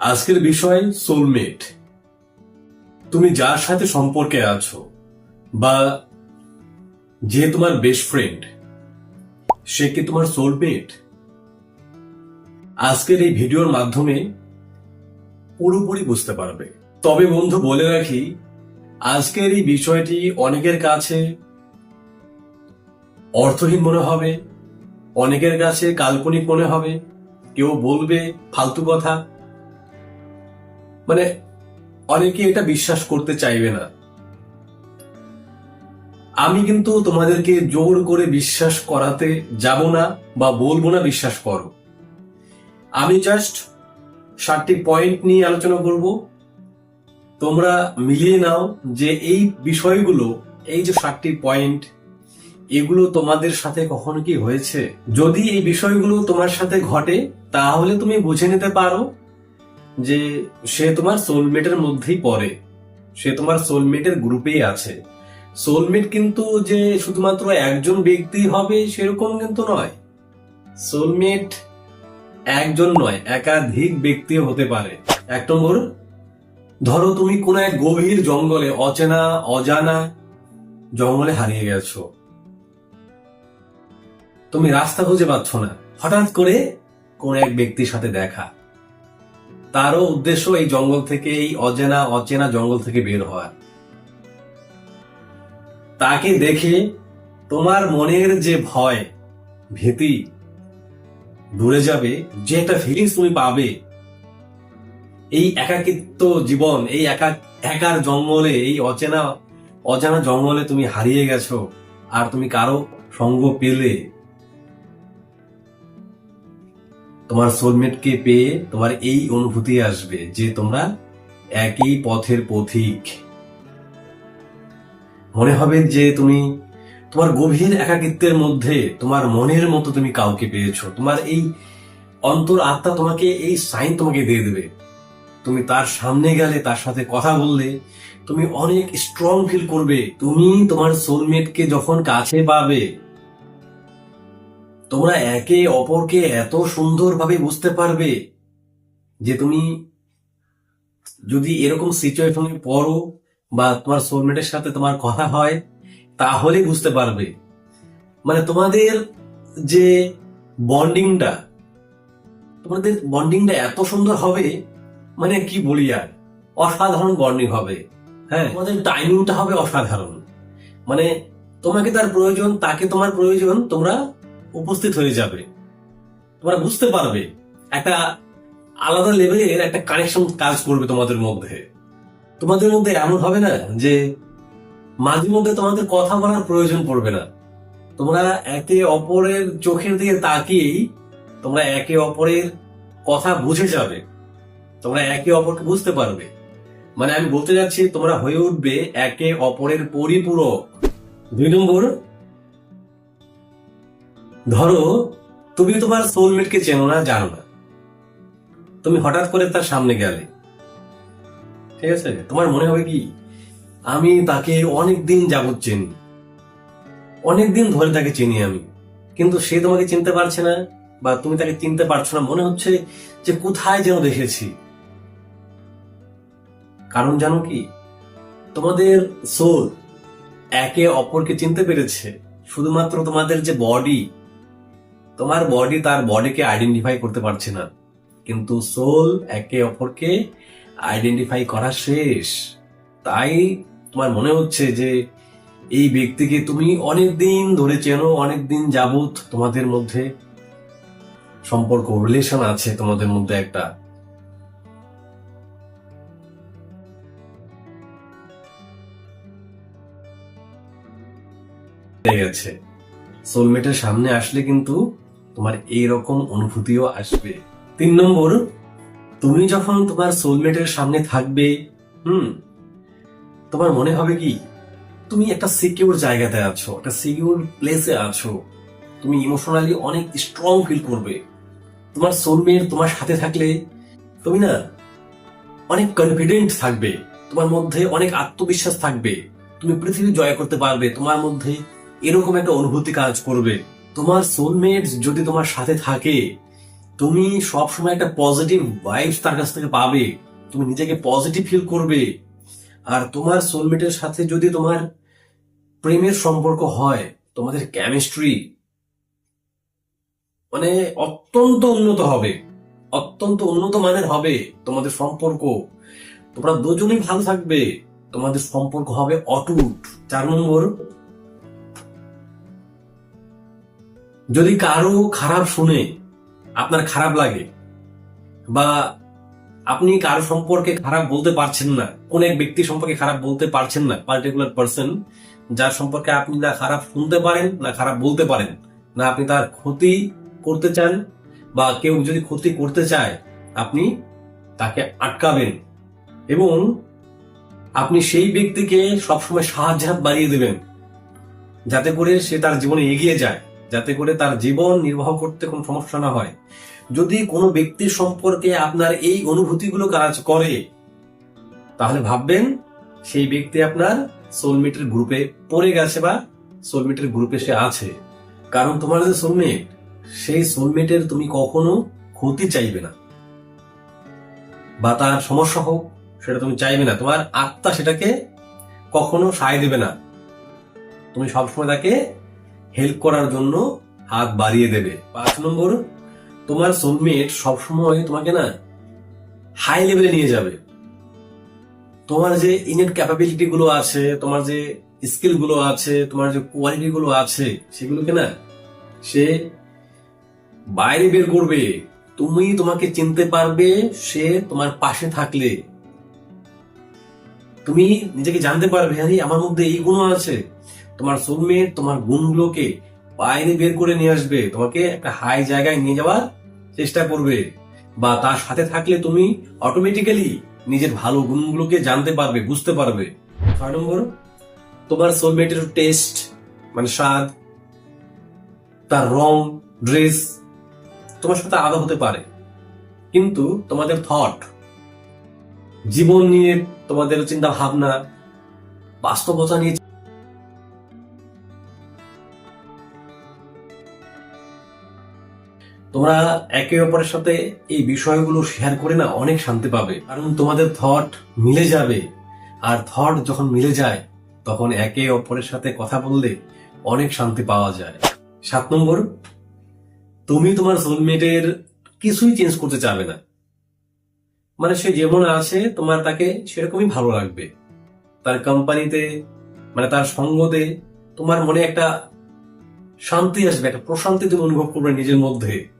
আজকের বিষয় সোলমেট তুমি যার সাথে সম্পর্কে আছো বা যে তোমার বেস্ট ফ্রেন্ড সে কি তোমার সোলমেট আজকের এই ভিডিওর মাধ্যমে পুরোপুরি বুঝতে পারবে। তবে বন্ধু, বলে রাখি, আজকের এই বিষয়টি অনেকের কাছে অর্থহীন মনে হবে, অনেকের কাছে কাল্পনিক মনে হবে। কেউ বলবে ফালতু কথা মানে অনেকে এটা বিশ্বাস করতে চাইবে না। আমি কিন্তু তোমাদেরকে জোর করে বিশ্বাস করাতে যাব না বা বলব না বিশ্বাস করো। আমি জাস্ট সাতটি পয়েন্ট নিয়ে আলোচনা করব। তোমরা মিলিয়ে নাও যে এই বিষয়গুলো, এই যে সাতটি পয়েন্ট এগুলো তোমাদের সাথে কখনো কি হয়েছে? যদি এই বিষয়গুলো তোমার সাথে ঘটে, তাহলে তুমি বুঝে নিতে পারো যে সে তোমার সোলমেটের মধ্যেই পড়ে। সে তোমার সোলমেটের গ্রুপেই আছে। সোলমেট কিন্তু যে শুধুমাত্র একজন ব্যক্তি হবে সেরকম কিন্তু নয়। সোলমেট একজন নয়, একাধিক ব্যক্তি হতে পারে। এক নম্বর, ধরো তুমি কোন এক গভীর জঙ্গলে অচেনা, অজানা জঙ্গলে হারিয়ে গেছো। তুমি রাস্তা খুঁজে পাচ্ছ না। হঠাৎ করে কোন এক ব্যক্তির সাথে দেখা। তারও উদ্দেশ্য এই জঙ্গল থেকে, এই অচেনা অচেনা জঙ্গল থেকে বের হওয়া। তাকে দেখে তোমার মনের যে ভয়, ভীতি দূরে যাবে, যে একটা ফিলিংস তুমি পাবে। এই একাকিত্ব জীবন, এই একা, একার জঙ্গলে, এই অচেনা, অজানা জঙ্গলে তুমি হারিয়ে গেছো, আর তুমি কারও সঙ্গ পেলে। তোমার সোলমেটকে পেয়ে তোমার এই অনুভূতি আসবে যে তোমরা একই পথের পথিক মনে হবে যে তুমি তোমার গভীর একাকিত্বের মধ্যে তোমার মনের মতো তুমি কাউকে পেয়েছ। তোমার এই অন্তর আত্মা তোমাকে, এই সাইন তোমাকে দিয়ে দেবে। তুমি তার সামনে গেলে, তার সাথে কথা বললে, তুমি অনেক স্ট্রং ফিল করবে। তুমি তোমার সোলমেটকে যখন কাছে পাবে তোমরা একে অপরকে এত সুন্দরভাবে বুঝতে পারবে যে তুমি যদি এরকম সিচুয়েশনে পড়ো বা তোমার সোলমেটের সাথে তোমার কথা হয়, তাহলে বুঝতে পারবে। মানে তোমাদের যে বন্ডিংটা তোমাদের বন্ডিংটা এত সুন্দর হবে মানে কি বলি আর? অসাধারণ বন্ডিং হবে। হ্যাঁ তোমাদের টাইমিংটা হবে অসাধারণ। মানে তোমাকে তার প্রয়োজন, তাকে তোমার প্রয়োজন, তোমরা উপস্থিত হয়ে যাবে। তোমরা বুঝতে পারবে, একটা আলাদা লেভেলের একটা কানেকশন কাজ করবে তোমাদের মধ্যে। তোমাদের মধ্যে এমন হবে না যে, মাঝে মধ্যে তোমাদের কথা বলার প্রয়োজন পড়বে না। তোমরা একে অপরের চোখের দিকে তাকিয়েই তোমরা একে অপরের কথা বুঝে যাবে। তোমরা একে অপরকে বুঝতে পারবে। মানে আমি বলতে যাচ্ছি, তোমরা হয়ে উঠবে একে অপরের পরিপূরক। দুই নম্বর ধরো, তুমি তোমার সোলমেটকে চেনো না, জানো না। তুমি হঠাৎ করে তার সামনে গেলে। ঠিক আছে? তোমার মনে হবে কি, আমি তাকে অনেক দিন যাবত চিনি। অনেক দিন ধরে তাকে চিনি আমি। কিন্তু সে তোমাকে চিনতে পারছে না, বা তুমি তাকে চিনতে পারছ না, মনে হচ্ছে যে কোথায় যেন দেখেছি। কারণ জানো কি, তোমাদের সোল একে অপরকে চিনতে পেরেছে। শুধুমাত্র তোমাদের যে বডি তোমার বডি তার বডিকে আইডেন্টিফাই করতে পারছে না। কিন্তু সোল একে অপরকে আইডেন্টিফাই করা শেষ। তাই তোমার মনে হচ্ছে যে এই ব্যক্তিকে তুমি অনেক দিন ধরে চেনো অনেক দিন যাবত তোমাদের মধ্যে সম্পর্ক রিলেশন আছে তোমাদের মধ্যে একটা। সোলমেটের সামনে আসলে কিন্তু তোমার এইরকম অনুভূতিও আসবে। তিন নম্বর, তুমি যখন তোমার সোলমেটের সামনে থাকবে, হুম, তোমার মনে হবে কি? তুমি একটা সিকিউর জায়গাতে আছো, একটা সিকিউর প্লেসে আছো। তুমি ইমোশনালি অনেক স্ট্রং ফিল করবে। তোমার সোলমেট তোমার সাথে থাকলে তুমি না অনেক কনফিডেন্ট থাকবে, তোমার মধ্যে অনেক আত্মবিশ্বাস থাকবে। তুমি পৃথিবী জয় করতে পারবে, তোমার মধ্যে এরকম একটা অনুভূতি কাজ করবে। তোমার সোলমেট যদি তোমার সাথে থাকে, তুমি সবসময় একটা পজিটিভ ভাইবস তার কাছ থেকে পাবে। তুমি নিজেকে পজিটিভ ফিল করবে। আর তোমার সোলমেটের সাথে যদি তোমার প্রেমের সম্পর্ক হয়, তোমাদের কেমিস্ট্রি মানে অত্যন্ত উন্নত হবে। অত্যন্ত উন্নত মানের হবে তোমাদের সম্পর্ক। তোমরা দুজনেই ভালো থাকবে। তোমাদের সম্পর্ক হবে অটুট। চার নম্বর যদি কারও খারাপ শুনে আপনার খারাপ লাগে বা আপনি কারও সম্পর্কে খারাপ বলতে পারছেন না, কোন এক ব্যক্তি সম্পর্কে খারাপ বলতে পারছেন না পার্টিকুলার পার্সন যার সম্পর্কে আপনি না খারাপ শুনতে পারেন, না খারাপ বলতে পারেন, না আপনি তার ক্ষতি করতে চান বা কেউ যদি ক্ষতি করতে চায়, আপনি তাকে আটকাবেন এবং আপনি সেই ব্যক্তিকে সবসময় সাহায্য বাড়িয়ে দেবেন, যাতে করে সে তার জীবনে এগিয়ে যায়। যাতে করে তার জীবন নির্বাহ করতে কোনো সমস্যা না হয়। যদি কোনো ব্যক্তির সম্পর্কে আপনার এই অনুভূতিগুলো কাজ করে, তাহলে ভাববেন সেই ব্যক্তি আপনার সোলমেটের গ্রুপে পড়ে গেছে বা সোলমেটের গ্রুপে সে আছে। কারণ তোমার যে সোলমেট সেই সোলমেটের তুমি কখনো ক্ষতি চাইবে না। বা তার সমস্যা হোক, সেটা তুমি চাইবে না। তোমার আত্মা সেটাকে কখনো সায় দেবে না। তুমি সবসময় তাকে হেল্প করার জন্য হাত বাড়িয়ে দেবে। পাঁচ নম্বর, তোমার সোলমেট সবসময় তোমাকে না হাই লেভেলে নিয়ে যাবে। তোমার যে ইনেট ক্যাপাবিলিটি গুলো আছে, তোমার যে স্কিলগুলো আছে, তোমার যে কোয়ালিটি গুলো আছে, সেগুলোকে না সে বাইরে বের করবে। তুমি তোমাকে চিনতে পারবে, সে তোমার পাশে থাকলে। তুমি নিজেকে জানতে পারবে, আরে, আমার মধ্যে এই গুণ আছে। তোমার সোলমেট তোমার গুণগুলোকে বাইরে বের করে নিয়ে আসবে। তোমাকে একটা হাই জায়গায় নিয়ে যাওয়ার চেষ্টা করবে। বা তার সাথে থাকলে তুমি অটোমেটিক্যালি নিজের ভালো গুণগুলোকে জানতে পারবে, বুঝতে পারবে। ছয় নম্বর, তোমার সোলমেটের টেস্ট মানে স্বাদ, তার রং ড্রেস তোমার সাথে আলাদা হতে পারে। কিন্তু তোমাদের থট জীবন নিয়ে তোমাদের চিন্তা ভাবনা, বাস্তবতা নিয়ে তোমরা একে অপরের সাথে এই বিষয়গুলো শেয়ার করে না, অনেক শান্তি পাবে। কারণ তোমাদের থট মিলে যাবে। আর থট যখন মিলে যায়, তখন একে অপরের সাথে কথা বললে অনেক শান্তি পাওয়া যায়। সাত নম্বর, তুমি তোমার সোলমেটের কিছুই চেঞ্জ করতে চাবে না। মানে সে যেমন আছে, তোমার তাকে সেরকমই ভালো লাগবে। তার কোম্পানিতে মানে তার সঙ্গতে তোমার মনে একটা শান্তি আসবে, একটা প্রশান্তি তুমি অনুভব করবে নিজের মধ্যে।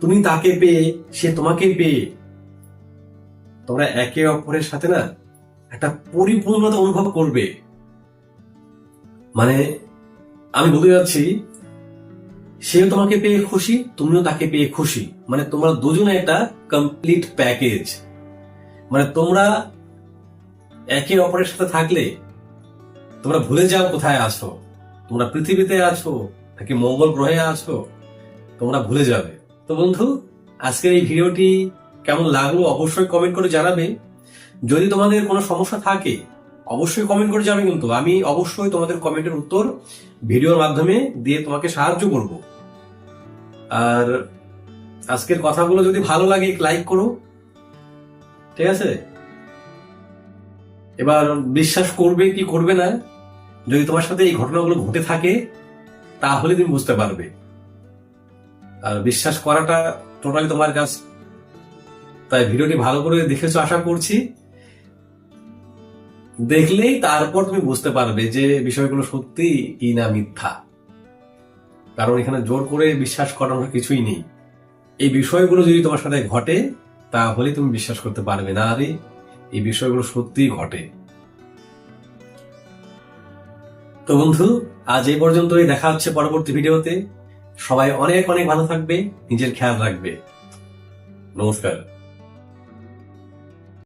তুমি তাকে পেয়ে, সে তোমাকে পেয়ে। তোমরা একে অপরের সাথে না একটা পরিপূর্ণতা অনুভব করবে। মানে আমি বলতে যাচ্ছি সেও তোমাকে পেয়ে খুশি, তুমিও তাকে পেয়ে খুশি। মানে তোমরা দুজনে একটা কমপ্লিট প্যাকেজ মানে তোমরা একে অপরের সাথে থাকলে, তোমরা ভুলে যাও কোথায় আছো। তোমরা পৃথিবীতে আছো, নাকি মঙ্গল গ্রহে আছো, তোমরা ভুলে যাবে। তো বন্ধু, আজকের এই ভিডিওটি কেমন লাগল অবশ্যই কমেন্ট করে জানাবে। যদি তোমাদের কোনো সমস্যা থাকে, অবশ্যই কমেন্ট করে যাবে কিন্তু আমি অবশ্যই তোমাদের কমেন্টের উত্তর ভিডিওর মাধ্যমে দিয়ে তোমাকে সাহায্য করব। আর আজকের কথাগুলো যদি ভালো লাগে লাইক করো। ঠিক আছে? এবার বিশ্বাস করবে কি করবে না, যদি তোমার সাথে এই ঘটনাগুলো ঘটে থাকে, তাহলে তুমি বুঝতে পারবে। বিশ্বাস করাটা টোটালি তোমার কাজ। তাই ভিডিওটি ভালো করে দেখেছ, আশা করছি। দেখলেই তারপর তুমি বুঝতে পারবে যে বিষয়গুলো সত্যি কি না মিথ্যা। কারণ এখানে জোর করে বিশ্বাস করানোর কিছুই নেই। এই বিষয়গুলো যদি তোমার সাথে ঘটে, তাহলে তুমি বিশ্বাস করতে পারবে না। আরে, এই বিষয়গুলো সত্যিই ঘটে। তো বন্ধু, আজ এই পর্যন্তই। দেখা হচ্ছে পরবর্তী ভিডিওতে। সবাই অনেক অনেক ভালো থাকবে নিজের খেয়াল রাখবে। নমস্কার।